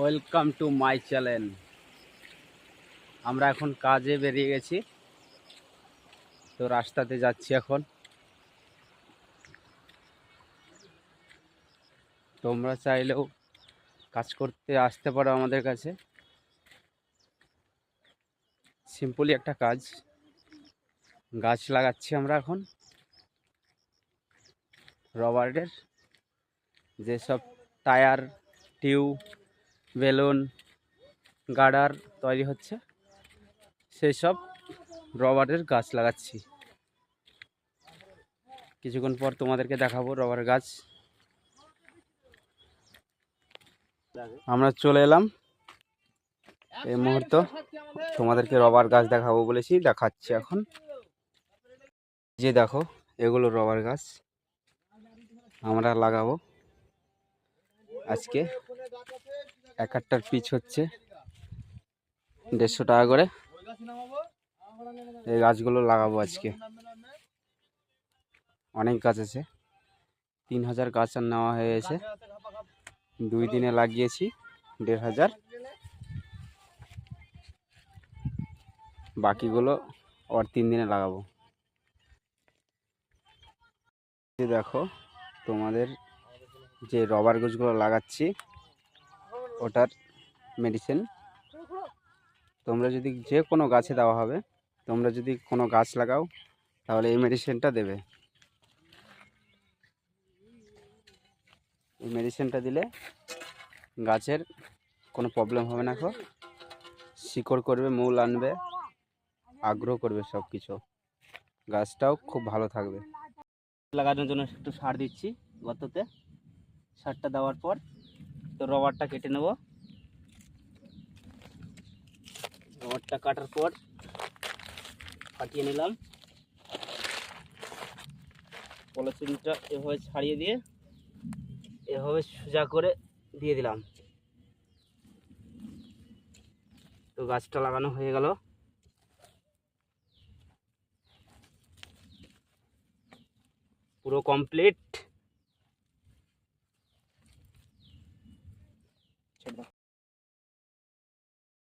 Welcome to my channel. আমরা এখন কাজে বেরিয়ে গেছি। তো রাস্তাতে যাচ্ছি এখন। তোমরা চাইলেও কাজ করতে আসতে পারো আমাদের কাছে। সিম্পলি একটা কাজ। গাছ লাগাচ্ছি আমরা এখন। রবার্টের যেসব টায়ার, টিউব বেলুন গার্ডার তৈরি হচ্ছে। সেই সব রবারের গাছ লাগাচ্ছি। কিছুক্ষণ পর তোমাদেরকে দেখাবো রবার গাছ। আমরা চলে এলাম। এই মুহূর্ত তোমাদেরকে রবার গাছ দেখাবো বলেছি, দেখাচ্ছি এখন। যে দেখো, এগুলো রবার গাছ। আমরা লাগাবো আজকে। এক একটার পিচ হচ্ছে। দেড়শো টাকা করে। এই গাছগুলো লাগাবো আজকে। অনেক গাছ আছে। তিন হাজার গাছ আর নেওয়া হয়েছে দুই দিনে লাগিয়েছি, দেড় হাজার। বাকিগুলো আর তিন দিনে লাগাবো। দেখো, তোমাদের যে রবার গাছগুলো লাগাচ্ছি ওটার মেডিসিন তোমরা যদি যে কোনো গাছে দেওয়া হবে, তোমরা যদি কোনো গাছ লাগাও, তাহলে এই মেডিসিনটা দেবে। এই মেডিসিনটা দিলে গাছের কোনো প্রবলেম হবে না শিকড় করবে, মূল আনবে, আগ্রহ করবে সব কিছু গাছটাও খুব ভালো থাকবে। লাগানোর জন্য একটু সার দিচ্ছি গততে সারটা দেওয়ার পর তো রবারটা কেটে নেব। রবারটা কাটার পর ফাটিয়ে নিলাম। পলিথিনটা এভাবে ছাড়িয়ে দিয়ে এভাবে সোজা করে দিয়ে দিলাম। তো গাছটা লাগানো হয়ে গেল। পুরো কমপ্লিট